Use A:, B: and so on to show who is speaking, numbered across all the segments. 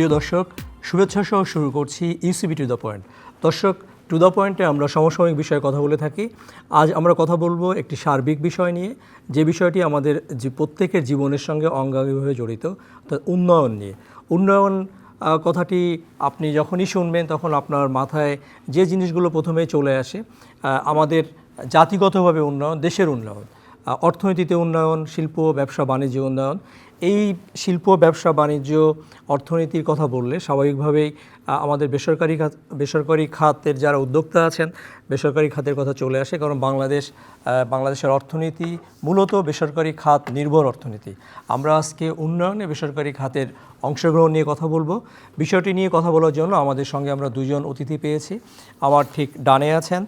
A: প্রিয় দর্শক, শুভেচ্ছা সহ শুরু করছি ইউসিবি টু দ্য পয়েন্ট দর্শক টু দ্য পয়েন্টে আমরা সমসাময়িক বিষয়ে কথা বলে থাকি। আজ আমরা কথা বলব একটি সার্বিক বিষয় নিয়ে। যে বিষয়টি আমাদের যে প্রত্যেকের জীবনের সঙ্গে অঙ্গাঙ্গিভাবে জড়িত, অর্থাৎ উন্নয়ন নিয়ে। উন্নয়ন কথাটি আপনি যখনই শুনবেন, তখন আপনার মাথায় যে জিনিসগুলো প্রথমে চলে আসে আমাদের জাতিগতভাবে উন্নয়ন, দেশের উন্নয়ন অর্থনীতিতে উন্নয়ন, শিল্প, ব্যবসা, বাণিজ্য উন্নয়ন এই শিল্প, ব্যবসা, বাণিজ্য, অর্থনীতির কথা বললে স্বাভাবিকভাবেই আমাদের বেসরকারি খাত বেসরকারি খাতের যারা উদ্যোক্তা আছেন, বেসরকারি খাতের কথা চলে আসে। কারণ বাংলাদেশ বাংলাদেশের অর্থনীতি মূলত বেসরকারি খাত নির্ভর অর্থনীতি। আমরা আজকে উন্নয়নে বেসরকারি খাতের অংশগ্রহণ নিয়ে কথা বলব। বিষয়টি নিয়ে কথা বলার জন্য আমাদের সঙ্গে আমরা দুজন অতিথি পেয়েছি। আমার ঠিক ডানে আছেন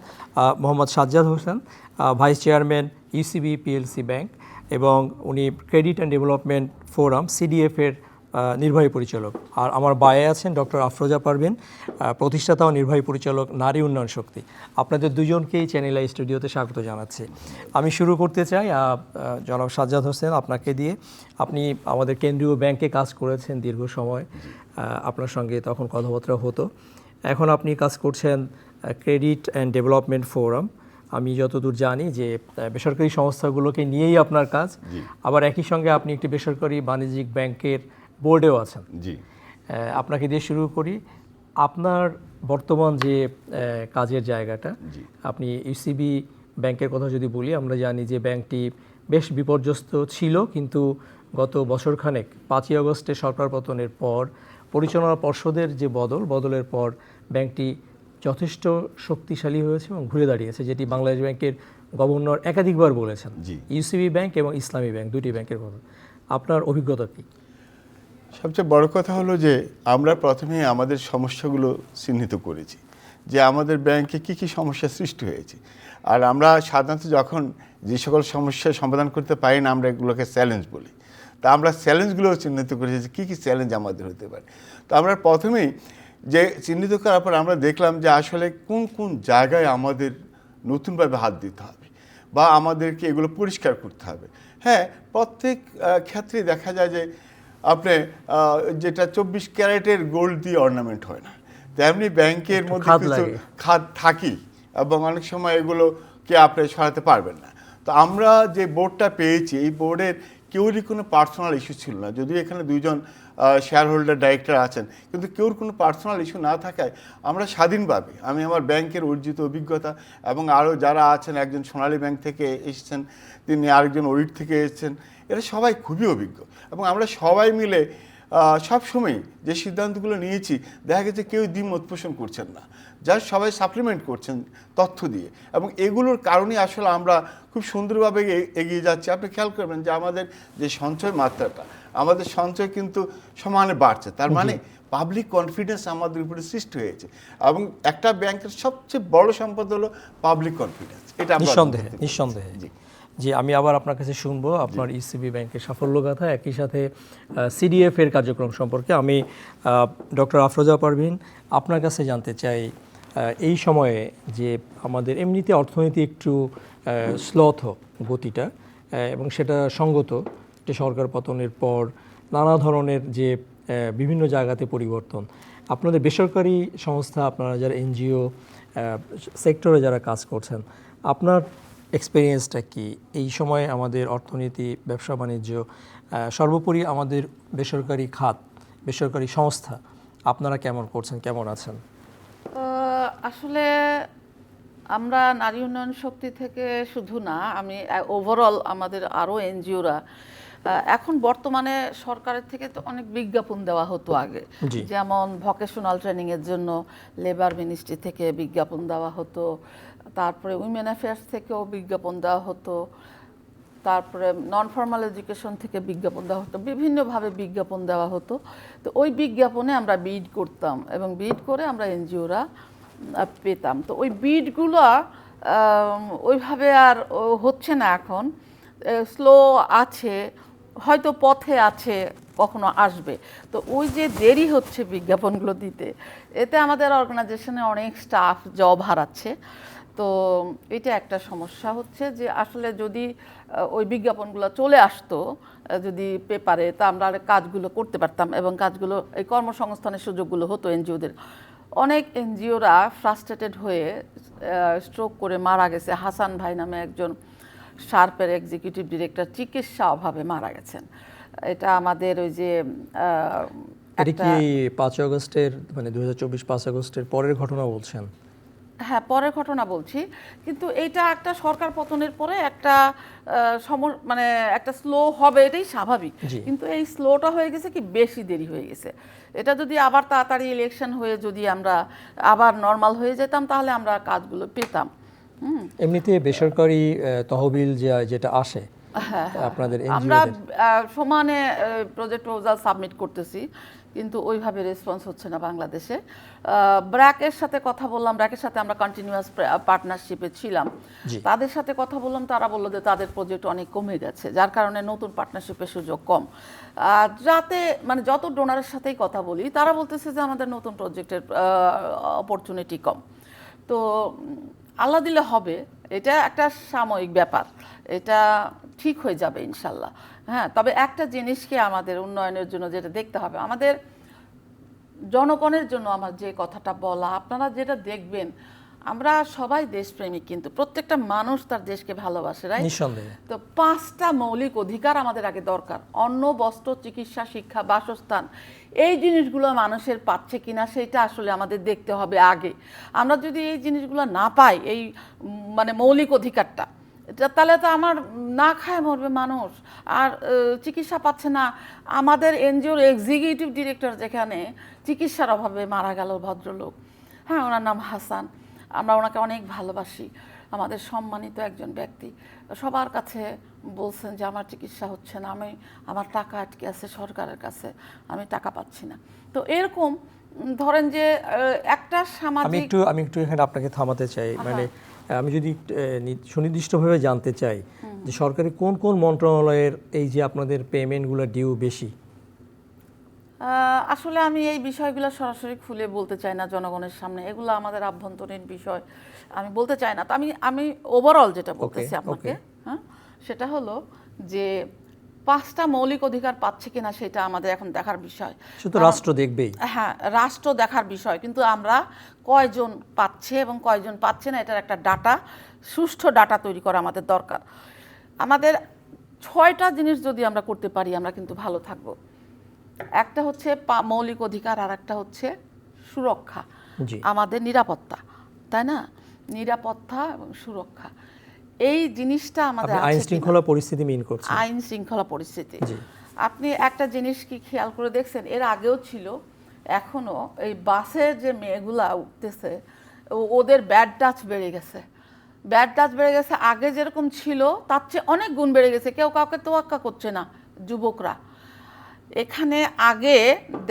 A: Mohammad Sajjad Hossain vice chairman UCB PLC bank. এবং উনি credit and development forum CDF এর নির্বাহী পরিচালক। আর আমার বায়ে আছেন ডক্টর আফরোজা পারভিন প্রতিষ্ঠাতা ও নির্বাহী পরিচালক নারী উন্নয়ন শক্তি। আপনাদের দুজনকেই চ্যানেল আই স্টুডিওতে স্বাগত জানাচ্ছি। আমি শুরু করতে চাই জনাব সাজ্জাদ হোসেন আপনাকে দিয়ে। আপনি আমাদের কেন্দ্রীয় ব্যাংকে কাজ করেছেন দীর্ঘ সময় আপনার সঙ্গে তখন কথাবার্তা হতো। এখন আপনি কাজ করছেন ক্রেডিট অ্যান্ড ডেভেলপমেন্ট ফোরাম আমি যতদূর জানি যে বেসরকারি সংস্থাগুলোকে নিয়েই আপনার কাজ। আবার একই সঙ্গে আপনি একটি বেসরকারি বাণিজ্যিক ব্যাংকের বোর্ডেও আছেন।
B: জি।
A: আপনাকে দিয়ে শুরু করি। আপনার বর্তমান যে কাজের জায়গাটা আপনি ইউসিবি ব্যাংকের কথা যদি বলি আমরা জানি যে ব্যাংকটি বেশ বিপর্যস্ত ছিল কিন্তু গত বছরখানেক পাঁচই আগস্টে সরকার পতনের পর পরিচালনা পর্ষদের যে বদল বদলের পর ব্যাংকটি যথেষ্ট শক্তিশালী হয়েছে এবং ঘুরে দাঁড়িয়েছে যেটি বাংলাদেশ ব্যাংকের গভর্নর একাধিকবার বলেছেন। ইউসিবি ব্যাংক এবং ইসলামী ব্যাংক দুটি ব্যাংকের কথা আপনার অভিজ্ঞতা কী?
B: সবচেয়ে বড় কথা হলো যে আমরা প্রথমে আমাদের সমস্যাগুলো চিহ্নিত করেছি যে আমাদের ব্যাংকে কি কি সমস্যা সৃষ্টি হয়েছে। আর আমরা সাধারণত যখন যে সকল সমস্যার সমাধান করতে পারি না আমরা এগুলোকে চ্যালেঞ্জ বলি। তা আমরা চ্যালেঞ্জগুলোও চিহ্নিত করেছি যে কী কী চ্যালেঞ্জ আমাদের হতে পারে। তো আমরা প্রথমেই যে চিহ্নিত করার পর আমরা দেখলাম যে আসলে কোন কোন জায়গায় আমাদের নতুনভাবে হাত দিতে হবে বা আমাদেরকে এগুলো পরিষ্কার করতে হবে। হ্যাঁ প্রত্যেক ক্ষেত্রে দেখা যায় যে আপনি যেটা চব্বিশ ক্যারেটের গোল্ড দিয়ে অর্নামেন্ট হয় না। তেমনি ব্যাংকের মধ্যে
A: খাদ
B: কিছু। খাদ থাকি এবং অনেক সময় এগুলোকে আপনি সরাতে পারবেন না। তো আমরা যে বোর্ডটা পেয়েছি এই বোর্ডের কেউরই কোনো পার্সোনাল ইস্যু ছিল না। যদিও এখানে দুইজন শেয়ার হোল্ডার ডাইরেক্টর আছেন। কিন্তু কেউর কোনো পার্সোনাল ইস্যু না থাকায় আমরা স্বাধীনভাবে, আমি আমার ব্যাংকের অর্জিত অভিজ্ঞতা এবং আরও যারা আছেন, একজন সোনালী ব্যাংক থেকে এসেছেন, তিনি আরেকজন অডিট থেকে এসেছেন, এরা সবাই খুবই অভিজ্ঞ এবং আমরা সবাই মিলে সবসময় যে সিদ্ধান্তগুলো নিয়েছি, দেখা গেছে কেউ দ্বিমত পোষণ করছেন না। যার সবাই সাপ্লিমেন্ট করছেন তথ্য দিয়ে এবং এগুলোর কারণে আসলে আমরা খুব সুন্দরভাবে এগিয়ে যাচ্ছি। আপনি খেয়াল করবেন যে আমাদের যে সঞ্চয় মাত্রাটা আমাদের সঞ্চয় কিন্তু সমানে বাড়ছে। তার মানে পাবলিক কনফিডেন্স আমাদের উপরে সৃষ্টি হয়েছে এবং একটা ব্যাংকের সবচেয়ে বড় সম্পদ হলো পাবলিক কনফিডেন্স এটা
A: নিঃসন্দেহে নিঃসন্দেহে।
B: জি।
A: জি আমি আবার আপনার কাছে শুনব আপনার ইসিবি ব্যাংকের সাফল্য গাথা একই সাথে সিডিএফ এর কার্যক্রম সম্পর্কে আমি ডক্টর আফরোজা পারভিন আপনার কাছে জানতে চাই এই সময়ে যে আমাদের এমনিতে অর্থনীতি একটু স্লথ গতিটা এবং সেটা সঙ্গত যে সরকার পতনের পর নানা ধরনের যে বিভিন্ন জায়গাতে পরিবর্তন। আপনাদের বেসরকারি সংস্থা, আপনারা যারা এনজিও সেক্টরে যারা কাজ করছেন, আপনার এক্সপিরিয়েন্সটা কি? এই সময়ে আমাদের অর্থনীতি, ব্যবসা বাণিজ্য সর্বোপরি আমাদের বেসরকারি খাত, বেসরকারি সংস্থা, আপনারা কেমন করছেন, কেমন আছেন?
C: আসলে আমরা নারী উন্নয়ন শক্তি থেকে শুধু না, আমি ওভারঅল আমাদের আরও এনজিওরা এখন বর্তমানে সরকারের থেকে তো অনেক বিজ্ঞাপন দেওয়া হতো আগে। যেমন ভকেশনাল ট্রেনিং এর জন্য লেবার মিনিস্ট্রি থেকে বিজ্ঞাপন দেওয়া হতো তারপরে উইমেন অ্যাফেয়ার্স থেকেও বিজ্ঞাপন দেওয়া হতো তারপরে নন ফর্মাল এডুকেশন থেকে বিজ্ঞাপন দেওয়া হতো বিভিন্নভাবে বিজ্ঞাপন দেওয়া হতো। তো ওই বিজ্ঞাপনে আমরা বিড করতাম এবং বিড করে আমরা এনজিওরা পেতাম। তো ওই বিডগুলো ওইভাবে আর হচ্ছে না এখন। স্লো আছে হয়তো পথে আছে, কখনো আসবে। তো ওই যে দেরি হচ্ছে বিজ্ঞাপনগুলো দিতে, এতে আমাদের অর্গানাইজেশনে অনেক স্টাফ জব হারাচ্ছে। তো এটা একটা সমস্যা হচ্ছে যে আসলে যদি ওই বিজ্ঞাপনগুলো চলে আসতো যদি পেপারে, তা আমরা কাজগুলো করতে পারতাম এবং কাজগুলো, এই কর্মসংস্থানের সুযোগগুলো হতো এনজিওদের। অনেক এনজিওরা ফ্রাস্ট্রেটেড হয়ে স্ট্রোক করে মারা গেছে। হাসান ভাই নামে একজন শার্পের এক্সিকিউটিভ ডিরেক্টর চিকিৎসা অভাবে মারা গেছেন। এটা আমাদের ওই যে
A: এটা কি পাঁচ আগস্টের মানে দু হাজার আগস্টের পরের ঘটনা বলছেন?
C: হ্যাঁ পরের ঘটনা বলছি। কিন্তু এইটা একটা সরকার পতনের পরে একটা সম- মানে একটা স্লো হবে এটাই স্বাভাবিক। কিন্তু এই স্লোটা হয়ে গেছে কি বেশি দেরি হয়ে গেছে। এটা যদি আবার তাড়াতাড়ি ইলেকশন হয়ে যদি আমরা আবার নর্মাল হয়ে যেতাম তাহলে আমরা কাজগুলো পেতাম।
A: এমনিতে বেসরকারি তহবিল যে যেটা আসে
C: হ্যাঁ
A: আপনাদের
C: আমরা সমানে প্রজেক্ট প্রপোজাল সাবমিট করতেছি কিন্তু ওইভাবে রেসপন্স হচ্ছে না বাংলাদেশে। ব্র্যাকের সাথে কথা বললাম ব্র্যাকের সাথে আমরা কন্টিনিউয়াস পার্টনারশিপে ছিলাম। তাদের সাথে কথা বললাম তারা বলল যে তাদের প্রজেক্ট অনেক কমে গেছে যার কারণে নতুন পার্টনারশিপের সুযোগ কম। আর যাতে মানে যত ডোনারের সাথেই কথা বলি তারা বলতেছে যে আমাদের নতুন প্রজেক্টের অপরচুনিটি কম। তো আল্লাহ দিলে হবে এটা একটা সাময়িক ব্যাপার। এটা ঠিক হয়ে যাবে ইনশাল্লাহ। হ্যাঁ তবে একটা জিনিসকে আমাদের উন্নয়নের জন্য যেটা দেখতে হবে আমাদের জনগণের জন্য আমার যে কথাটা বলা আপনারা যেটা দেখবেন আমরা সবাই দেশপ্রেমিক কিন্তু প্রত্যেকটা মানুষ তার দেশকে ভালোবাসে
A: নিঃসন্দেহে।
C: তো পাঁচটা মৌলিক অধিকার আমাদের আগে দরকার। অন্ন বস্ত্র চিকিৎসা শিক্ষা বাসস্থান এই জিনিসগুলো মানুষের পাচ্ছে কিনা সেটা আসলে আমাদের দেখতে হবে আগে। আমরা যদি এই জিনিসগুলো না পাই, এই মানে মৌলিক অধিকারটা, এটা তাহলে তো আমার না খায় মরবে মানুষ। আর চিকিৎসা পাচ্ছে না। আমাদের এনজিওর এক্সিকিউটিভ ডিরেক্টর যেখানে, চিকিৎসার অভাবে মারা গেল ভদ্রলোক। হ্যাঁ ওনার নাম হাসান। আমরা ওনাকে অনেক ভালোবাসি। আমাদের সম্মানিত একজন ব্যক্তি সবার কাছে বলছেন যে আমার চিকিৎসা হচ্ছে না আমি আমার টাকা আটকে আছে সরকারের কাছে আমি টাকা পাচ্ছি না। তো এরকম ধরেন যে একটা
A: আমি একটু আমি একটু এখানে আপনাকে থামাতে চাই। মানে আমি যদি সুনির্দিষ্টভাবে জানতে চাই যে সরকারি কোন কোন মন্ত্রণালয়ের এই যে আপনাদের পেমেন্টগুলো ডিউ বেশি?
C: আসলে আমি এই বিষয়গুলো সরাসরি খুলে বলতে চাই না জনগণের সামনে। এগুলো আমাদের আভ্যন্তরীণ বিষয়। আমি বলতে চাই না তো আমি আমি ওভারঅল যেটা বলতেছি আপনাকে হ্যাঁ সেটা হলো যে পাঁচটা মৌলিক অধিকার পাচ্ছে কিনা সেটা আমাদের এখন দেখার বিষয়।
A: শুধু রাষ্ট্র দেখবেই।
C: হ্যাঁ রাষ্ট্র দেখার বিষয় কিন্তু আমরা কয়জন পাচ্ছে এবং কয়জন পাচ্ছে না এটার একটা ডাটা সুষ্ঠু ডাটা তৈরি করা আমাদের দরকার। আমাদের ছয়টা জিনিস যদি আমরা করতে পারি আমরা কিন্তু ভালো থাকব। একটা হচ্ছে মৌলিক অধিকার আর একটা হচ্ছে সুরক্ষা আমাদের নিরাপত্তা তাই না? নিরাপত্তা এবং সুরক্ষা। এই জিনিসটা আমাদের
A: আইন শৃঙ্খলা পরিস্থিতি মিন করছেন।
C: আইন শৃঙ্খলা পরিস্থিতি। আপনি একটা জিনিস কি খেয়াল করে দেখছেন? এর আগেও ছিল এখনও এই বাসে যে মেয়েগুলা উঠতেছে ওদের ব্যাড টাচ বেড়ে গেছে। ব্যাড টাচ বেড়ে গেছে আগে যেরকম ছিল তার চেয়ে অনেক গুণ বেড়ে গেছে। কেউ কাউকে তোয়াক্কা করছে না যুবকরা। এখানে আগে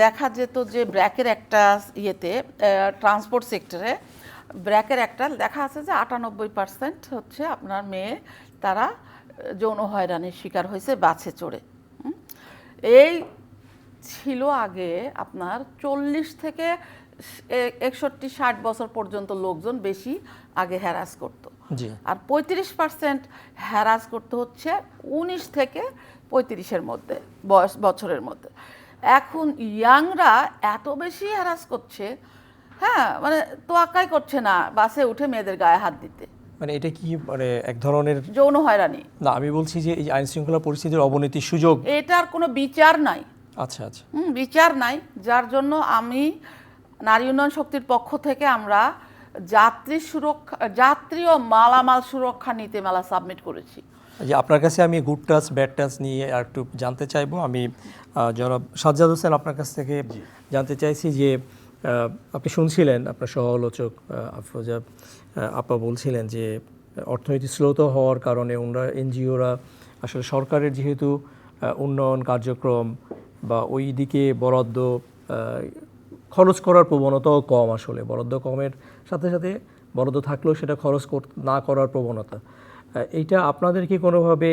C: দেখা যেত যে ব্র্যাকের একটা ইয়েতে ট্রান্সপোর্ট সেক্টরে ব্র্যাকের একটা দেখা আছে যে আটানব্বই পার্সেন্ট হচ্ছে আপনার মেয়ে তারা যৌন হয়রানির শিকার হয়েছে বাসে চড়ে। এই ছিল আগে আপনার চল্লিশ থেকে একষট্টি ষাট বছর পর্যন্ত লোকজন বেশি আগে হ্যারাস করতো। আর পঁয়ত্রিশ পার্সেন্ট হ্যারাস করতে হচ্ছে উনিশ থেকে পঁয়ত্রিশের মধ্যে বয়স বছরের মধ্যে। এখন ইয়াংরা এত বেশি হ্যারাস করছে হ্যাঁ মানে তোয়াক্কাই করছে না বাসে উঠে মেয়েদের গায়ে হাত দিতে।
A: মানে এটা কি মানে এক ধরনের
C: যৌন হয়রানি।
A: না আমি বলছি যে এই আইন শৃঙ্খলা পরিস্থিতির অবনতির সুযোগ।
C: এটার কোনো বিচার নাই।
A: আচ্ছা আচ্ছা।
C: হুম, বিচার নাই যার জন্য আমি নারী উন্নয়ন শক্তির পক্ষ থেকে আমরা যাত্রী সুরক্ষা যাত্রী ও মালামাল সুরক্ষা নীতিমালা সাবমিট করেছি।
A: যে আপনার কাছে আমি গুড টাচ ব্যাড টাচ নিয়ে আর একটু জানতে চাইব। আমি জনাব সাজ্জাদ হোসেন আপনার কাছ থেকে জানতে চাইছি যে আপনি শুনছিলেন, আপনার সহ আলোচক আফরোজা আপা বলছিলেন যে অর্থনীতি স্লোত হওয়ার কারণে ওনারা এনজিওরা আসলে সরকারের যেহেতু উন্নয়ন কার্যক্রম বা ওই দিকে বরাদ্দ খরচ করার প্রবণতাও কম আসলে। বরাদ্দ কমের সাথে সাথে বরাদ্দ থাকলেও সেটা খরচ না করার প্রবণতা। এইটা আপনাদের কি কোনোভাবে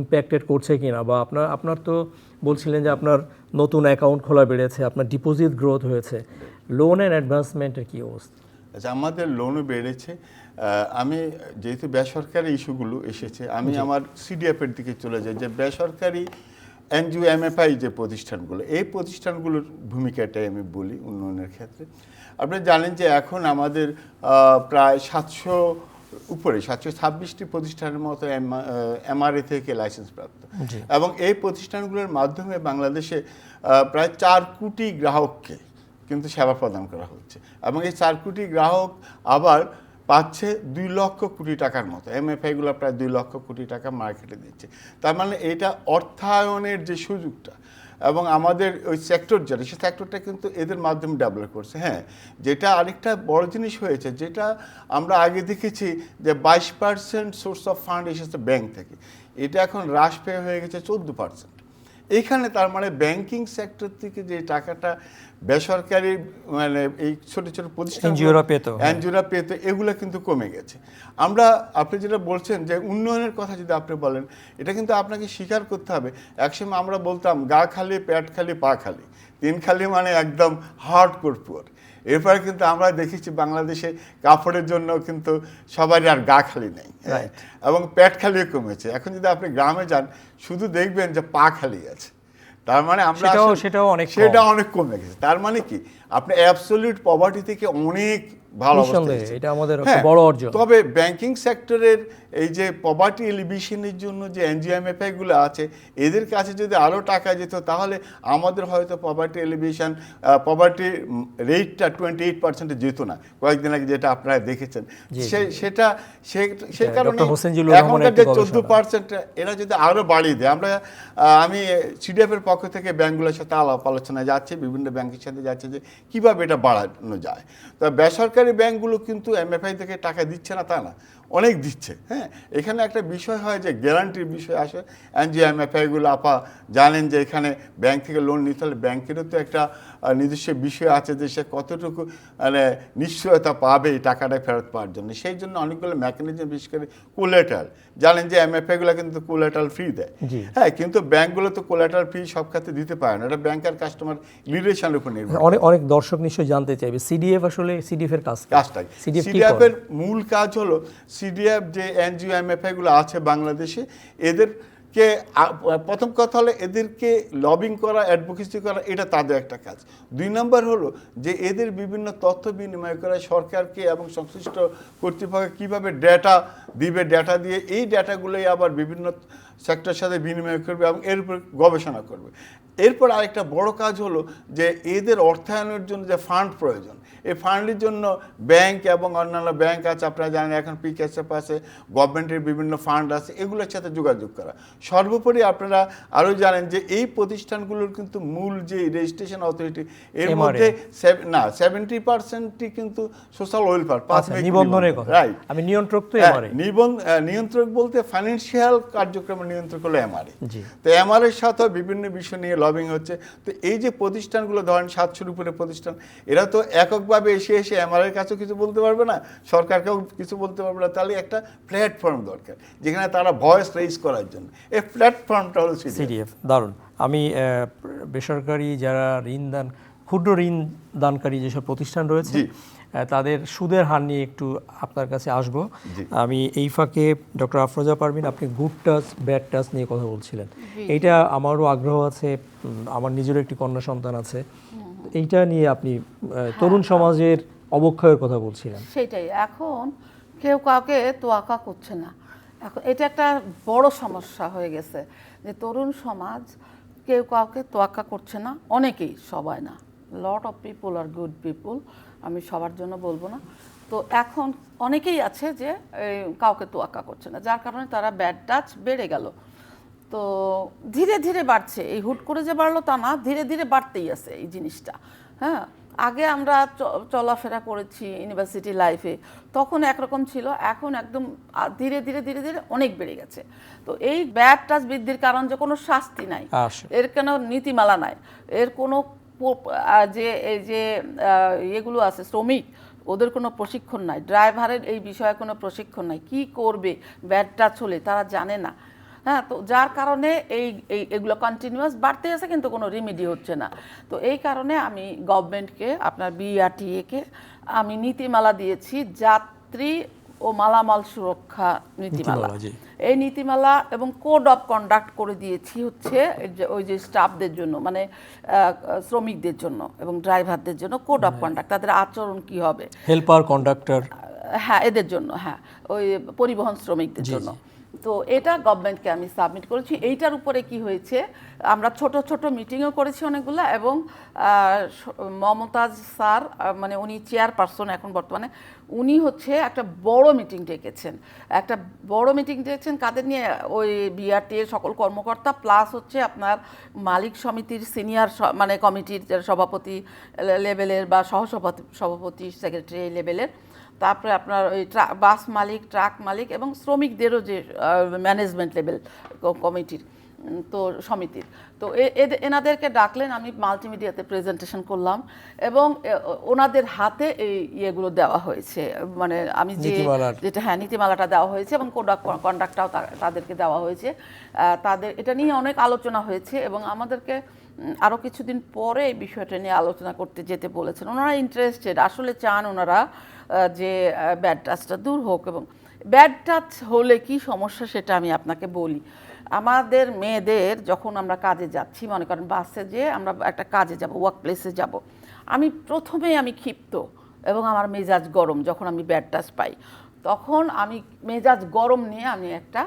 A: ইম্প্যাক্টেড করছে কিনা? বা আপনার আপনার তো বলছিলেন যে আপনার নতুন অ্যাকাউন্ট খোলা বেড়েছে, আপনার ডিপোজিট গ্রোথ হয়েছে। লোন অ্যান্ড অ্যাডভান্সমেন্টের কী অবস্থা?
B: আচ্ছা আমাদের লোনও বেড়েছে। আমি যেহেতু বেসরকারি ইস্যুগুলো এসেছে আমি আমার সিডিএফের দিকে চলে যাই যে বেসরকারি এনজিও এমএফআই যে প্রতিষ্ঠানগুলো এই প্রতিষ্ঠানগুলোর ভূমিকাটাই আমি বলি উন্নয়নের ক্ষেত্রে। আপনি জানেন যে এখন আমাদের প্রায় সাতশো উপরে সাতশো ছাব্বিশটি প্রতিষ্ঠানের মতো এমআরএ থেকে লাইসেন্স প্রাপ্ত। এবং এই প্রতিষ্ঠানগুলোর মাধ্যমে বাংলাদেশে প্রায় চার কোটি গ্রাহককে কিন্তু সেবা প্রদান করা হচ্ছে। এবং এই চার কোটি গ্রাহক আবার পাচ্ছে দুই লক্ষ কোটি টাকার মতো। এমএফআইগুলো প্রায় দুই লক্ষ কোটি টাকা মার্কেটে দিচ্ছে। তার মানে এটা অর্থায়নের যে সুযোগটা এবং আমাদের ওই সেক্টর যেটা সেই সেক্টরটা কিন্তু এদের মাধ্যমে ডেভেলপ করছে। হ্যাঁ যেটা আরেকটা বড় জিনিস হয়েছে, যেটা আমরা আগে দেখেছি যে বাইশ পার্সেন্ট সোর্স অফ ফান্ড এসেছে ব্যাংক থেকে। এটা এখন হ্রাস পেয়ে হয়ে গেছে চোদ্দ পার্সেন্ট এইখানে তার মানে ব্যাংকিং সেক্টর থেকে যে টাকাটা বেসরকারি মানে এই ছোটো ছোটো প্রতিষ্ঠান
A: পেতো, হ্যাঁ।
B: এনজিওরা পেত এগুলো কিন্তু কমে গেছে। আমরা আপনি যেটা বলছেন যে উন্নয়নের কথা যদি আপনি বলেন এটা কিন্তু আপনাকে স্বীকার করতে হবে। একসময় আমরা বলতাম গা খালি প্যাট খালি পা খালি। তিন খালি মানে একদম হার্ড কোর এরপরে কিন্তু আমরা দেখেছি বাংলাদেশে কাপড়ের জন্য কিন্তু সবারই আর গা খালি নেই হ্যাঁ? এবং পেট খালিও কমেছে। এখন যদি আপনি গ্রামে যান শুধু দেখবেন যে পা খালি আছে। তার মানে আমরা
A: সেটাও- অনেক
B: সেটা অনেক কমে গেছে। তার মানে কি? আপনি অ্যাবসলিউট পভার্টি থেকে অনেক ভালো।
A: এটা আমাদের
B: হ্যাঁ,
A: বড় অর্জন।
B: তবে ব্যাংকিং সেক্টরের এই যে পভার্টি এলিভিশনের জন্য যে এনজিএমএফআই গুলো আছে এদের কাছে যদি আরও টাকা যেত তাহলে আমাদের হয়তো পভার্টি এলিভিশন পভার্টি রেটটা টোয়েন্টি এইট পার্সেন্টে যেত না। কয়েকদিন আগে যেটা আপনারা দেখেছেন। সে- সেটা সে-
A: হ্যাঁ,
B: কারণে এখনকার যে চোদ্দ পার্সেন্ট এরা যদি আরও বাড়িয়ে দেয় আমরা আমি সিডিএফ এর পক্ষ থেকে ব্যাংকগুলোর সাথে আলাপ আলোচনা যাচ্ছে বিভিন্ন ব্যাংকের সাথে যাচ্ছে যে কীভাবে এটা বাড়ানো যায়। তো বেসরকারি ব্যাংকগুলো কিন্তু এমএফআই থেকে টাকা দিচ্ছে না তা না। অনেক দিচ্ছে হ্যাঁ? এখানে একটা বিষয় হয় যে গ্যারান্টির বিষয় আসে। এনজিও এমএফআইগুলো আপা জানেন যে এখানে ব্যাংক থেকে লোন নিতে হলে ব্যাংকেরও তো একটা নিজস্ব বিষয় আছে যে সে কতটুকু মানে নিশ্চয়তা পাবে এই টাকাটা ফেরত পাওয়ার জন্য। সেই জন্য অনেকগুলো মেকানিজম বিশেষ করে কোলেটাল জানেন যে এমএফআইগুলো কিন্তু কোলেটাল ফ্রি দেয়। হ্যাঁ কিন্তু ব্যাংকগুলো তো কোলেটাল ফ্রি সব খাতে দিতে পারে না। এটা ব্যাংক আর কাস্টমার রিলেশনের উপর নির্ভর
A: অনেক অনেক দর্শক নিশ্চয়ই জানতে চাইবে। সিডিএফ আসলে সিডিএফ এর কাজ কি?
B: কাজটাই
A: সিডিএফ?
B: এর মূল কাজ হলো সিডিএফ যে এনজিও এমএফআই গুলো আছে বাংলাদেশে, এদেরকে প্রথম কথা হলো এদেরকে লবিং করা অ্যাডভোকেসি করা, এটা তাদের একটা কাজ। দুই নম্বর হলো যে এদের বিভিন্ন তথ্য বিনিময় করা সরকারকে এবং সংশ্লিষ্ট কর্তৃপক্ষ কীভাবে ডেটা দিবে ডেটা দিয়ে এই ডেটাগুলোই আবার বিভিন্ন সেক্টরের সাথে বিনিময় করবে এবং এর উপর গবেষণা করবে। এরপর আরেকটা বড় কাজ হলো যে এদের অর্থায়নের জন্য যে ফান্ড প্রয়োজন এই ফান্ডের জন্য ব্যাংক এবং অন্যান্য ব্যাংক আছে আপনারা জানেন এখন পিকেএসএফ আছে গভর্নমেন্টের বিভিন্ন ফান্ড আছে এগুলোর সাথে যোগাযোগ করা। সর্বোপরি আপনারা আরও জানেন যে এই প্রতিষ্ঠানগুলোর কিন্তু মূল যে রেজিস্ট্রেশন অথরিটি এর মধ্যে না সেভেন্টি পার্সেন্টটি কিন্তু সোশ্যাল ওয়েলফেয়ার
A: আচ্ছা নিবন্ধনের কথা।
B: রাইট
A: আমি নিয়ন্ত্রক তো
B: হ্যাঁ, নিবন্ধ নিয়ন্ত্রক বলতে ফাইন্যান্সিয়াল কার্যক্রমের নিয়ন্ত্রক হলো এমআরএ তো এমআরএর সাথে বিভিন্ন বিষয় নিয়ে লবিং হচ্ছে। তো এই যে প্রতিষ্ঠানগুলো ধরেন সাতশোর উপরে প্রতিষ্ঠান এরা তো এককভাবে এসে এসে এমআরের কাছেও কিছু বলতে পারবে না সরকারকেও কিছু বলতে পারবে না। তাহলে একটা প্ল্যাটফর্ম দরকার যেখানে তারা ভয়েস রেজ করার জন্য। এই প্ল্যাটফর্মটা হলো
A: সিডিএফ দারুণ। আমি বেসরকারি যারা ঋণ দান ক্ষুদ্র ঋণ দানকারী যেসব প্রতিষ্ঠান রয়েছে তাদের সুদের হার নিয়ে একটু আপনার কাছে আসব। আমি এই ফাঁকে ডক্টর আফরোজা পারভিন আপনি গুড টাচ ব্যাড টাচ নিয়ে কথা বলছিলেন। এইটা আমারও আগ্রহ আছে আমার নিজেরও একটি কন্যা সন্তান আছে। এইটা নিয়ে আপনি তরুণ সমাজের অবক্ষয়ের কথা বলছিলেন।
C: সেটাই। এখন কেউ কাউকে তোয়াক্কা করছে না। এখন এটা একটা বড় সমস্যা হয়ে গেছে যে তরুণ সমাজ কেউ কাউকে তোয়াক্কা করছে না অনেকেই সবাই না। Lot of people are good people আমি সবার জন্য বলব না। তো এখন অনেকেই আছে যে এই, কাউকে তোয়াক্কা করছে না যার কারণে তারা ব্যাড টাচ বেড়ে গেল। তো ধীরে ধীরে বাড়ছে এই হুট করে যে বাড়লো তা না ধীরে ধীরে বাড়তেই আছে এই জিনিসটা। হ্যাঁ আগে আমরা চ- চলাফেরা করেছি ইউনিভার্সিটি লাইফে তখন একরকম ছিল এখন একদম ধীরে ধীরে ধীরে ধীরে অনেক বেড়ে গেছে। তো এই ব্যাড টাচ বৃদ্ধির কারণ যে কোনো শাস্তি নাই। এর কোনো নীতিমালা নাই। এর কোনো যে এই যে এগুলো আছে, শ্রমিক, ওদের কোনো প্রশিক্ষণ নাই, ড্রাইভারের এই বিষয়ে কোনো প্রশিক্ষণ নাই, কি করবে ব্যাড চলে, তারা জানে না। হ্যাঁ তো যার কারণে এই এই, এগুলো কন্টিনিউয়াস বাড়তে আছে, কিন্তু কোনো রিমিডি হচ্ছে না। তো এই কারণে আমি গভর্নমেন্টকে, আপনার বিআরটিএ কে, আমি নীতিমালা দিয়েছি, যাত্রী ও মালামাল সুরক্ষা নীতিমালা। এই নীতিমালা এবং কোড অফ কন্ডাক্ট করে দিয়েছি হচ্ছে ওই যে স্টাফদের জন্য মানে শ্রমিকদের জন্য এবং ড্রাইভারদের জন্য কোড অফ কন্ডাক্ট তাদের আচরণ কি হবে?
A: Helper conductor.
C: হ্যাঁ এদের জন্য হ্যাঁ ওই পরিবহন শ্রমিকদের জন্য। তো এটা গভর্নমেন্টকে আমি সাবমিট করেছি। এইটার উপরে কি হয়েছে, আমরা ছোট ছোট মিটিংও করেছি অনেকগুলো এবং মমতাজ স্যার মানে উনি চেয়ারপারসন এখন বর্তমানে, উনি হচ্ছে একটা বড় মিটিং ডেকেছেন। একটা বড় মিটিং ডেকেছেন কাদের নিয়ে? ওই বিআরটি সকল কর্মকর্তা প্লাস হচ্ছে আপনার মালিক সমিতির সিনিয়র মানে কমিটির সভাপতি লেভেলের বা সহসভাপতি, সভাপতি সেক্রেটারি লেভেলের তারপরে আপনার ওই ট্রাক বাস মালিক ট্রাক মালিক এবং শ্রমিকদেরও যে ম্যানেজমেন্ট লেভেল কমিটির তো সমিতির। তো এনাদেরকে ডাকলেন আমি মাল্টিমিডিয়াতে প্রেজেন্টেশন করলাম এবং ওনাদের হাতে এই ইয়েগুলো দেওয়া হয়েছে। মানে আমি যে যেটা হ্যাঁ নীতিমালাটা দেওয়া হয়েছে এবং কোডাক কন্ডাক্টটাও তাদেরকে দেওয়া হয়েছে। তাদের এটা নিয়ে অনেক আলোচনা হয়েছে এবং আমাদেরকে উম, আরও কিছুদিন পরে এই বিষয়টা নিয়ে আলোচনা করতে যেতে বলেছেন। ওনারা ইন্টারেস্টেড আসলে চান ওনারা যে ব্যাড টাচটা দূর হোক এবং ব্যাড টাচ হলে কি সমস্যা সেটা আমি আপনাকে বলি। আমাদের মেয়েদের যখন আমরা কাজে যাচ্ছি, মনে করেন বাসে যে আমরা একটা কাজে যাব ওয়ার্ক প্লেসে যাব, আমি প্রথমেই আমি ক্ষিপ্ত এবং আমার মেজাজ গরম যখন আমি ব্যাড টাচ পাই। তখন আমি মেজাজ গরম নিয়ে আমি একটা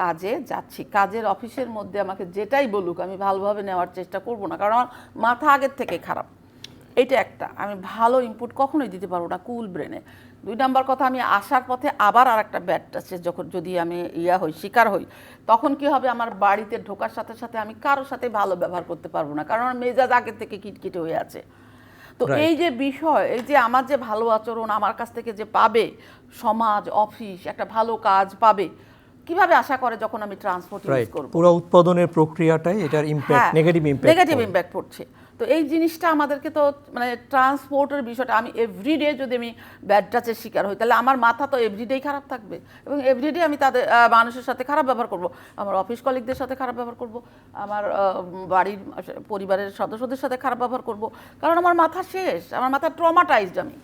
C: কাজে যাচ্ছি। কাজের অফিসের মধ্যে আমাকে যেটাই বলুক আমি ভালোভাবে নেওয়ার চেষ্টা করব না, কারণ আমার মাথা আগের থেকে খারাপ। এটা একটা। আমি ভালো ইনপুট কখনোই দিতে পারব না কুল ব্রেনে দুই নাম্বার কথা আমি আসার পথে আবার আর একটা ব্যাড টাচে যখন যদি আমি ইয়া হই শিকার হই তখন কি হবে? আমার বাড়িতে ঢোকার সাথে সাথে আমি কারোর সাথে ভালো ব্যবহার করতে পারব না কারণ আমার মেজাজ আগের থেকে কিটকিটে হয়ে আছে। তো এই যে বিষয় এই যে আমার যে ভালো আচরণ আমার কাছ থেকে যে পাবে সমাজ অফিস একটা ভালো কাজ পাবে কীভাবে আশা করে যখন আমি ট্রান্সপোর্ট ইউজ করব?
A: পুরো উৎপাদনের প্রক্রিয়াটাই এটার impact negative impact
C: negative impact পড়ছে। তো এই জিনিসটা আমাদেরকে তো মানে ট্রান্সপোর্টের বিষয়টা, আমি এভরিডে যদি আমি ব্যাড টাচের শিকার হই, তাহলে আমার মাথা তো এভরিডেই খারাপ থাকবে। এবং এভরিডে আমি তাদের মানুষের সাথে খারাপ ব্যবহার করব। আমার অফিস কলিগদের সাথে খারাপ ব্যবহার করব। আমার বাড়ির, পরিবারের সদস্যদের সাথে খারাপ ব্যবহার করব। কারণ আমার মাথা শেষ, আমার মাথা ট্রমাটাইজড আমি।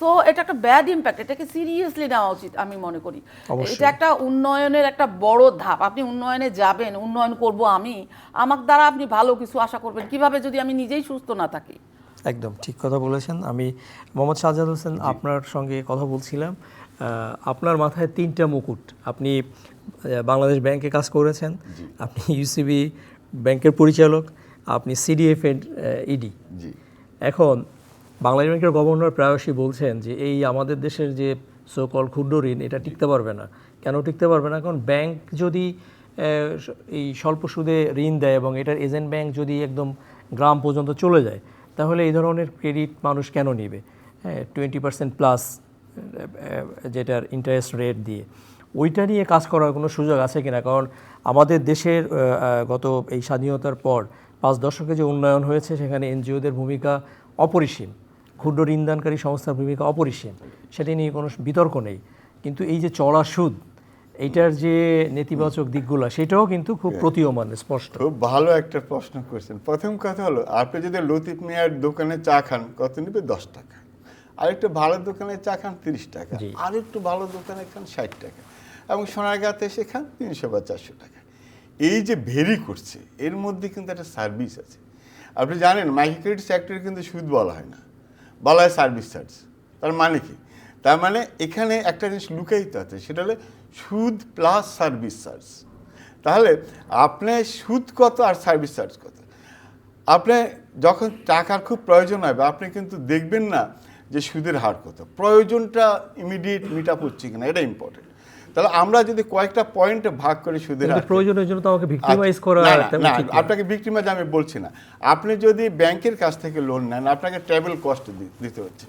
C: সো এটা একটা ব্যাড ইম্প্যাক্ট এটাকে সিরিয়াসলি নেওয়া উচিত আমি মনে করি। এটা একটা উন্নয়নের একটা বড় ধাপ। আপনি উন্নয়নে যাবেন উন্নয়ন করব আমি আমার দ্বারা আপনি ভালো কিছু আশা করবেন। কীভাবে যদি আমি নিজেই সুস্থ না থাকি?
A: একদম ঠিক কথা বলেছেন। আমি মোহাম্মদ সাজ্জাদ হোসেন আপনার সঙ্গে কথা বলছিলাম। আপনার মাথায় তিনটা মুকুট। আপনি বাংলাদেশ ব্যাংকে কাজ করেছেন। আপনি ইউসিবি ব্যাংকের পরিচালক। আপনি সিডিএফ ইডি
B: জি।
A: এখন বাংলাদেশ ব্যাংকের গভর্নর প্রায়শই বলছেন যে এই আমাদের দেশের যে সোকল ক্ষুদ্র ঋণ এটা টিকতে পারবে না। কেন টিকতে পারবে না? কারণ ব্যাংক যদি এই স্বল্প সুদে ঋণ দেয় এবং এটার এজেন্ট ব্যাংক যদি একদম গ্রাম পর্যন্ত চলে যায় তাহলে এই ধরনের ক্রেডিট মানুষ কেন নেবে? হ্যাঁ টোয়েন্টি পার্সেন্ট প্লাস যেটার ইন্টারেস্ট রেট দিয়ে। ওইটা নিয়ে কাজ করার কোনো সুযোগ আছে কিনা? কারণ আমাদের দেশের গত এই স্বাধীনতার পর পাঁচ দশকে যে উন্নয়ন হয়েছে সেখানে এনজিওদের ভূমিকা অপরিসীম। ক্ষুদ্র ঋণদানকারী সংস্থার ভূমিকা অপরিসীম সেটা নিয়ে কোনো বিতর্ক নেই। কিন্তু এই যে চড়া সুদ এইটার যে নেতিবাচক দিকগুলো সেটাও কিন্তু খুব প্রতীয়মান স্পষ্ট।
B: খুব ভালো একটা প্রশ্ন করছেন। প্রথম কথা হলো আপনি যদি লতিফ মিয়ার দোকানে চা খান কত নেবে? দশ টাকা। আর একটু ভালো দোকানে চা খান তিরিশ টাকা।
A: জি।
B: আর একটু ভালো দোকানে খান ষাট টাকা। এবং সোনারগাঁতে এসে খান তিনশো বা চারশো টাকা। এই যে ভেরি করছে এর মধ্যে কিন্তু একটা সার্ভিস আছে। আপনি জানেন মাইক্রো ক্রেডিট সেক্টরে কিন্তু সুদ বলা হয় না। বলা হয় সার্ভিস চার্জ তার মানে কি? তার মানে এখানে একটা জিনিস লুকায়িত আছে, সেটা হলে সুদ প্লাস সার্ভিস চার্জ তাহলে আপনার সুদ কত আর সার্ভিস চার্জ কত? আপনি যখন টাকার খুব প্রয়োজন হবে আপনি কিন্তু দেখবেন না যে সুদের হার কত। প্রয়োজনটা ইমিডিয়েট মিট আপ হচ্ছে কিনা, এটা ইম্পর্টেন্ট তাহলে আমরা যদি কয়েকটা পয়েন্টে ভাগ করে সুদের
A: প্রয়োজনের জন্য তো আমাকে ভিক্টিমাইজ
B: আচ্ছা,
A: করা
B: না, না। আপনাকে ভিক্টিমাইজ আমি বলছি না। আপনি যদি ব্যাংকের কাছ থেকে লোন নেন আপনাকে ট্রাভেল কস্ট দিতে হচ্ছে।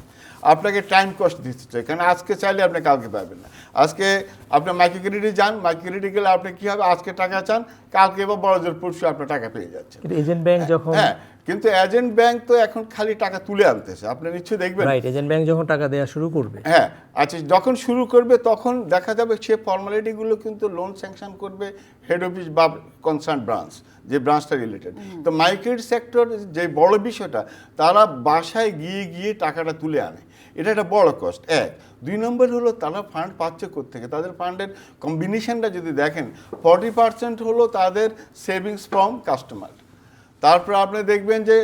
B: আপনাকে টাইম কস্ট দিতে হচ্ছে। কারণ আজকে চাইলে আপনি কালকে পাবেন না। আজকে আপনি মাইক্রো ক্রেডিটে যান মাইক্রো ক্রেডিটে গেলে আপনি কি হবে? আজকে টাকা চান কালকে বা বড় জোর পরশু আপনার টাকা পেয়ে যাচ্ছেন।
A: এজেন্ট ব্যাংক যখন
B: হ্যাঁ কিন্তু এজেন্ট ব্যাংক তো এখন খালি টাকা তুলে আনতেছে। আপনি নিশ্চয়ই দেখবেন।
A: রাইট এজেন্ট ব্যাংক যখন টাকা দেওয়া শুরু করবে।
B: হ্যাঁ আচ্ছা যখন শুরু করবে তখন দেখা যাবে সে ফর্মালিটিগুলো কিন্তু লোন স্যাংশন করবে হেড অফিস বা কনসার্ন ব্রাঞ্চ যে ব্রাঞ্চটা রিলেটেড তো মাইক্রেট সেক্টর যে বড় বিষয়টা তারা বাসায় গিয়ে গিয়ে টাকাটা তুলে আনে। এটা একটা বড় কস্ট এক। দুই নম্বর হলো তারা ফান্ড পাচ্ছে থেকে তাদের ফান্ডের কম্বিনেশনটা যদি দেখেন ফর্টি পার্সেন্ট হলো তাদের সেভিংস ফ্রম কাস্টমার তারপর আপনি দেখবেন যে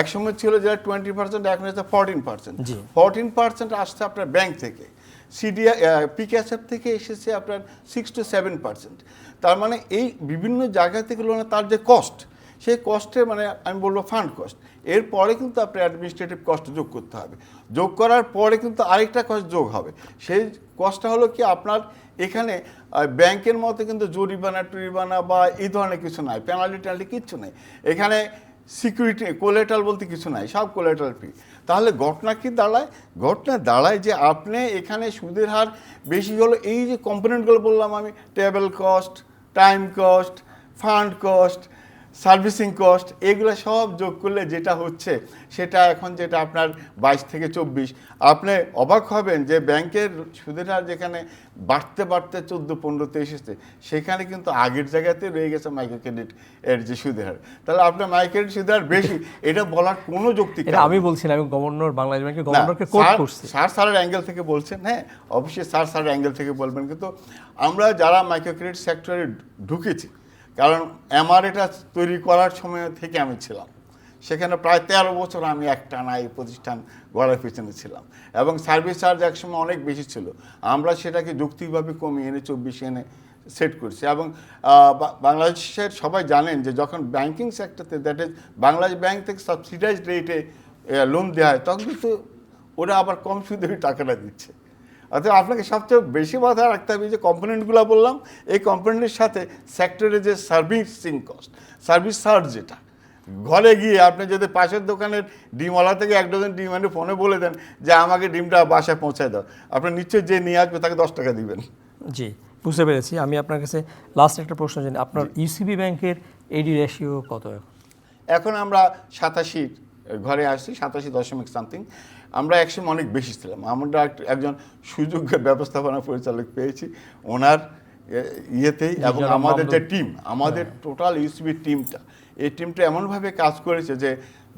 B: একসময় ছিল যেটা টোয়েন্টি পার্সেন্ট এখন হচ্ছে ফোরটিন পার্সেন্ট। ফোরটিন পার্সেন্ট আসছে আপনার ব্যাংক থেকে। সিডিআই পিক্যাসএফ থেকে এসেছে আপনার সিক্স টু সেভেন পার্সেন্ট তার মানে এই বিভিন্ন জায়গা থেকে লোনে তার যে কস্ট সেই কস্টে মানে আমি বলব ফান্ড কস্ট এরপরে কিন্তু আপনার অ্যাডমিনিস্ট্রেটিভ কস্ট যোগ করতে হবে। যোগ করার পরে কিন্তু আরেকটা কস্ট যোগ হবে। সেই কস্টটা হলো কি আপনার এখানে ব্যাংকের মতো কিন্তু জরিমানা, টরিমানা বা এই ধরনের কিছু নাই পেনাল্টি ট্যানালি কিচ্ছু নেই। এখানে সিকিউরিটি কোলেটাল বলতে কিছু নাই, সব কোলেটাল ফি তাহলে ঘটনা কি দাঁড়ায়? ঘটনা দাঁড়ায় যে আপনি এখানে সুদের হার বেশি হলো, এই যে কম্পোনেন্টগুলো বললাম আমি table cost time cost fund cost servicing cost এগুলো সব যোগ করলে যেটা হচ্ছে সেটা এখন যেটা আপনার বাইশ থেকে চব্বিশ। আপনি অবাক হবেন যে ব্যাংকের সুদের হার যেখানে বাড়তে বাড়তে চোদ্দ পনেরোতে এসেছে সেখানে কিন্তু আগের জায়গাতে রয়ে গেছে মাইক্রো ক্রেডিট এর যে সুদের। হার তাহলে আপনার মাইক্রো ক্রেডিট সুদের হার বেশি এটা বলার কোনো যুক্তি
A: এটা আমি। বলছি না আমি গভর্নর বাংলাদেশ ব্যাংকের গভর্নরকে কোট
B: স্যার-
A: করছি।
B: স্যার স্যারের অ্যাঙ্গেল থেকে বলছেন হ্যাঁ অবশ্যই স্যার স্যারের অ্যাঙ্গেল থেকে বলবেন কিন্তু আমরা যারা মাইক্রো ক্রেডিট সেক্টরে ঢুকেছি কারণ আমার এটা তৈরি করার সময় থেকে আমি ছিলাম। সেখানে প্রায় তেরো বছর আমি একটানা এই প্রতিষ্ঠান গড়ার পিছনে ছিলাম এবং সার্ভিস চার্জ একসময় অনেক বেশি ছিল। আমরা সেটাকে যৌক্তিকভাবে কমিয়ে এনে চব্বিশে এনে সেট করছি এবং বাংলাদেশের সবাই জানেন যে যখন ব্যাংকিং সেক্টরতে দ্যাট ইজ বাংলাদেশ ব্যাংক থেকে সাবসিডাইজ রেটে লোন দেওয়া হয়, তখন কিন্তু ওরা আবার কম সুদে টাকাটা দিচ্ছে। অর্থাৎ আপনাকে সবচেয়ে বেশি মাথায় রাখতে হবে যে কম্পোনেন্টগুলো বললাম এই কম্পোনেন্টের সাথে সেক্টরে যে সার্ভিসিং কস্ট সার্ভিস চার্জ যেটা ঘরে গিয়ে আপনি যদি পাশের দোকানের ডিমওয়ালা থেকে এক ডজন ডিম এনে ফোনে বলে দেন যে আমাকে ডিমটা বাসায় পৌঁছায় দাও আপনি নিশ্চয়ই যে নিয়ে আসবে তাকে দশ টাকা দিবেন।
A: জি বুঝতে পেরেছি। আমি আপনার কাছে লাস্ট একটা প্রশ্ন জানি আপনার ইউসিবি ব্যাংকের এডি রেশিও কত? এখন
B: এখন আমরা সাতাশি ঘরে আসছি সাতাশি দশমিক সামথিং আমরা একসময় অনেক বেশি ছিলাম। আমরা একজন সুযোগ্য ব্যবস্থাপনা পরিচালক পেয়েছি ওনার ইয়েতেই এবং আমাদের যে টিম আমাদের টোটাল ইউসিবি টিমটা এই টিমটা এমনভাবে কাজ করেছে যে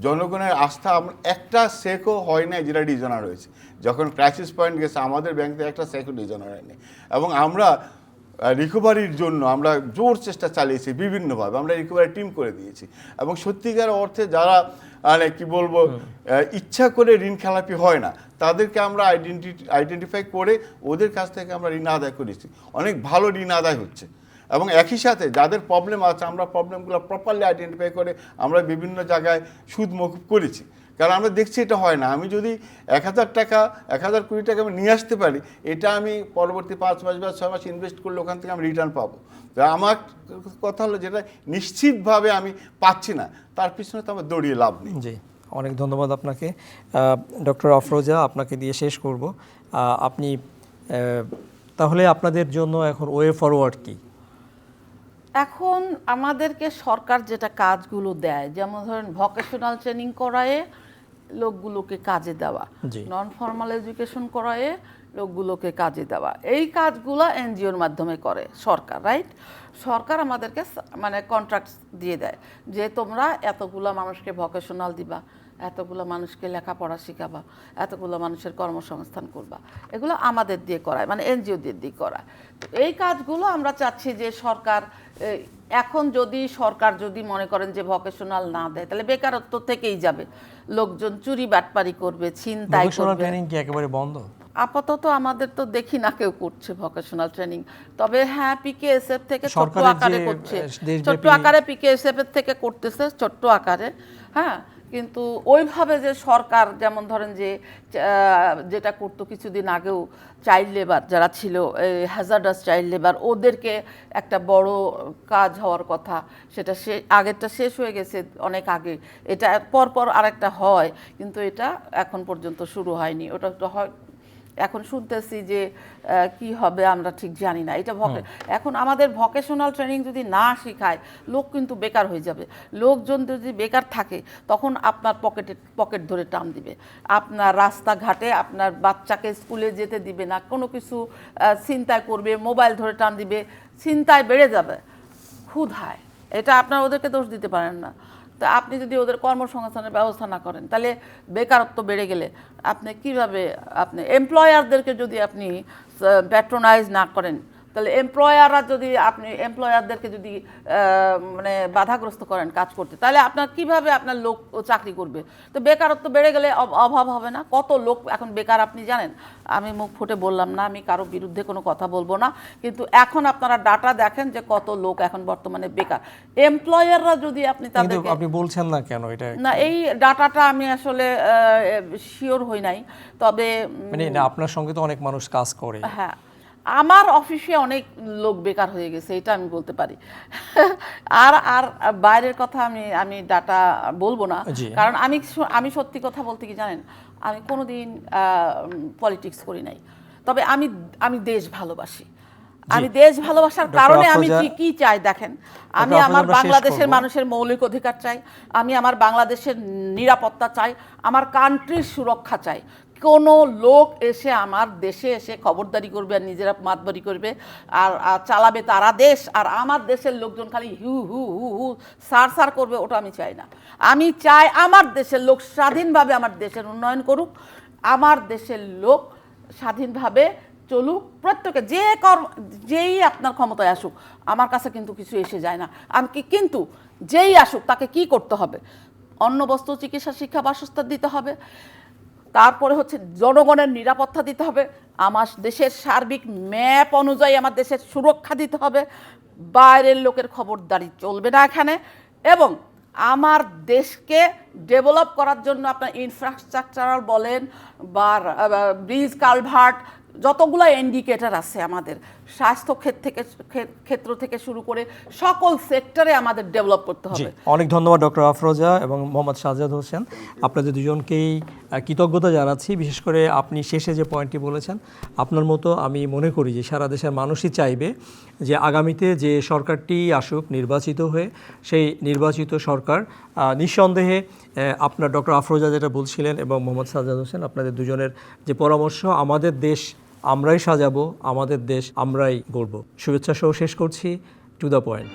B: জনগণের আস্থা একটা সেকও হয় না যেটা ডিজনার হয়েছে যখন ক্রাইসিস পয়েন্ট গেছে আমাদের ব্যাংক থেকে একটা সেকও ডিজনার হয়নি। এবং আমরা রিকভারির জন্য আমরা জোর চেষ্টা চালিয়েছি বিভিন্নভাবে। আমরা রিকভারি টিম করে দিয়েছি। এবং সত্যিকার অর্থে যারা মানে কি বলব ইচ্ছা করে ঋণ খেলাপি হয় না তাদেরকে আমরা আইডেন্টি আইডেন্টিফাই করে ওদের কাছ থেকে আমরা ঋণ আদায় করেছি। অনেক ভালো ঋণ আদায় হচ্ছে। এবং একই সাথে যাদের প্রবলেম আছে আমরা প্রবলেমগুলো প্রপারলি আইডেন্টিফাই করে আমরা বিভিন্ন জায়গায় সুদ মকুব করেছি। কারণ আমরা দেখছি এটা হয় না। আমি যদি এক হাজার টাকা এক হাজার কুড়ি টাকা আমি নিয়ে আসতে পারি এটা আমি পরবর্তী পাঁচ মাস বা ছয় মাস ইনভেস্ট করলে ওখান থেকে আমি রিটার্ন পাবো। তা আমার কথা হলো যেটা নিশ্চিতভাবে আমি পাচ্ছি না। তার পিছনে তো আমার দৌড়িয়ে লাভ নেই।
A: জি অনেক ধন্যবাদ আপনাকে। ডক্টর আফরোজা আপনাকে দিয়ে শেষ করব। আপনি তাহলে আপনাদের জন্য এখন ওয়ে ফরওয়ার্ড কি?
C: এখন আমাদেরকে সরকার যেটা কাজগুলো দেয় যেমন ধরেন ভকেশনাল ট্রেনিং করায়ে লোকগুলোকে কাজে দেওয়া। নন ফর্মাল এডুকেশন করায়ে লোকগুলোকে কাজে দেওয়া। এই কাজগুলো এনজিওর মাধ্যমে করে সরকার রাইট সরকার আমাদেরকে মানে কন্ট্রাক্ট দিয়ে দেয় যে তোমরা এতগুলো মানুষকে ভকেশনাল দিবা। এতগুলো মানুষকে লেখাপড়া শেখাবা এতগুলো মানুষের কর্মসংস্থান করবা। এগুলো আমাদের দিয়ে করায় মানে এনজিওদের দিয়ে করায়। তো এই কাজগুলো আমরা চাচ্ছি যে সরকার এখন যদি সরকার যদি মনে করেন যে ভকেশনাল না দেয় তাহলে বেকারত্ব থেকেই যাবে। লোকজন চুরি বাটপারি করবে ছিনতাই
A: ভোকেশনাল
C: করবে।
A: কি একেবারে বন্ধ?
C: আপাতত আমাদের তো দেখি না কেউ করছে ভকেশনাল ট্রেনিং তবে হ্যাঁ পিকেএসএফ থেকে ছোট্ট আকারে করছে। ছোট্ট আকারে পিকেএসএফ এর থেকে করতেছে ছোট্ট আকারে। হ্যাঁ কিন্তু ওইভাবে যে সরকার, যেমন ধরেন যে যেটা করতো কিছুদিন আগেও চাইল্ড লেবার যারা ছিল হ্যাজার্ডাস চাইল্ড লেবার ওদেরকে একটা বড় কাজ হওয়ার কথা। সেটা সে, আগেরটা শেষ হয়ে গেছে অনেক আগে। এটা পরপর আরেকটা হয়, কিন্তু এটা এখন পর্যন্ত শুরু হয়নি। ওটা হয় এখন শুনতেছি যে কি হবে আমরা ঠিক জানি না। এটা ভকে এখন আমাদের ভকেশনাল ট্রেনিং যদি না শেখায় লোক কিন্তু বেকার হয়ে যাবে। লোকজন যদি বেকার থাকে তখন আপনার পকেটে পকেট ধরে টান দিবে। আপনার রাস্তাঘাটে আপনার বাচ্চাকে স্কুলে যেতে দিবে না কোনো কিছু চিন্তায় করবে মোবাইল ধরে টান দিবে চিন্তায় বেড়ে যাবে। ক্ষুধায়। এটা আপনার ওদেরকে দোষ দিতে পারেন না। তা আপনি যদি ওদের কর্মসংস্থানের ব্যবস্থা না করেন, তাহলে বেকারত্ব বেড়ে গেলে আপনি কীভাবে আপনি এমপ্লয়ারদেরকে যদি আপনি প্যাট্রোনাইজ না করেন তাহলে এমপ্লয়াররা যদি আপনি এমপ্লয়ারদেরকে যদি মানে বাধাগ্রস্ত করেন কাজ করতে তাহলে আপনার কীভাবে আপনার লোক চাকরি করবে? তো বেকারত্ব বেড়ে গেলে অভাব হবে না। কত লোক এখন বেকার আপনি জানেন? আমি মুখ ফুটে বললাম না আমি কারও বিরুদ্ধে কোনো কথা বলব না। কিন্তু এখন আপনারা ডাটা দেখেন যে কত লোক এখন বর্তমানে বেকার। এমপ্লয়াররা যদি আপনি তাদেরকে
A: আপনি বলছেন না কেন এটা
C: না এই ডাটাটা আমি আসলে শিওর হই নাই। তবে
A: মানে আপনার সঙ্গে তো অনেক মানুষ কাজ করে।
C: হ্যাঁ আমার অফিসে অনেক লোক বেকার হয়ে গেছে এটা আমি বলতে পারি। আর আর বাইরের কথা আমি আমি ডাটা বলব না। কারণ আমি আমি সত্যি কথা বলতে কি জানেন আমি কোনোদিন পলিটিক্স করি নাই। তবে আমি আমি দেশ ভালোবাসি। আমি দেশ ভালোবাসার কারণে আমি কি কি চাই দেখেন? আমি আমার বাংলাদেশের মানুষের মৌলিক অধিকার চাই। আমি আমার বাংলাদেশের নিরাপত্তা চাই। আমার কান্ট্রির সুরক্ষা চাই। কোনো লোক এসে আমার দেশে এসে খবরদারি করবে আর নিজেরা মাতবারি করবে আর চালাবে তারা দেশ আর আমার দেশের লোকজন খালি হু হু হু হু, সার সার করবে, ওটা আমি চাই না। আমি চাই আমার দেশের লোক স্বাধীনভাবে আমার দেশের উন্নয়ন করুক, আমার দেশের লোক স্বাধীনভাবে চলুক, প্রত্যেকে যে কর্ম যেই আপনার ক্ষমতায় আসুক, আমার কাছে কিন্তু কিছু এসে যায় না। আমি কিন্তু যেই আসুক তাকে কি করতে হবে? অন্ন বস্ত্র চিকিৎসা, শিক্ষা, বাসস্থান দিতে হবে। তারপরে হচ্ছে জনগণের নিরাপত্তা দিতে হবে, আমার দেশের সার্বিক ম্যাপ অনুযায়ী আমার দেশের সুরক্ষা দিতে হবে, বাইরের লোকের খবরদারি চলবে না এখানে, এবং আমার দেশকে ডেভেলপ করার জন্য আপনার ইনফ্রাস্ট্রাকচারাল বলেন বা ব্রিজ কালভার্ট যতগুলো ইন্ডিকেটার আছে আমাদের স্বাস্থ্য ক্ষেত্র থেকে ক্ষেত্র থেকে শুরু করে সকল সেক্টরে আমাদের ডেভেলপ করতে হবে।
A: অনেক ধন্যবাদ ডক্টর আফরোজা এবং মোহাম্মদ সাজাদ হোসেন। আপনাদের দুজনকেই কৃতজ্ঞতা জানাচ্ছি। বিশেষ করে আপনি শেষে যে পয়েন্টটি বলেছেন আপনার মতো আমি মনে করি যে সারা দেশের মানুষই চাইবে যে আগামীতে যে সরকারটি আসুক নির্বাচিত হয়ে সেই নির্বাচিত সরকার নিঃসন্দেহে আপনার ডক্টর আফরোজা যেটা বলছিলেন এবং মোহাম্মদ সাজাদ হোসেন আপনাদের দুজনের যে পরামর্শ আমাদের দেশ আমরাই সাজাবো আমাদের দেশ আমরাই গড়ব। শুভেচ্ছা সহ শেষ করছি। Two the point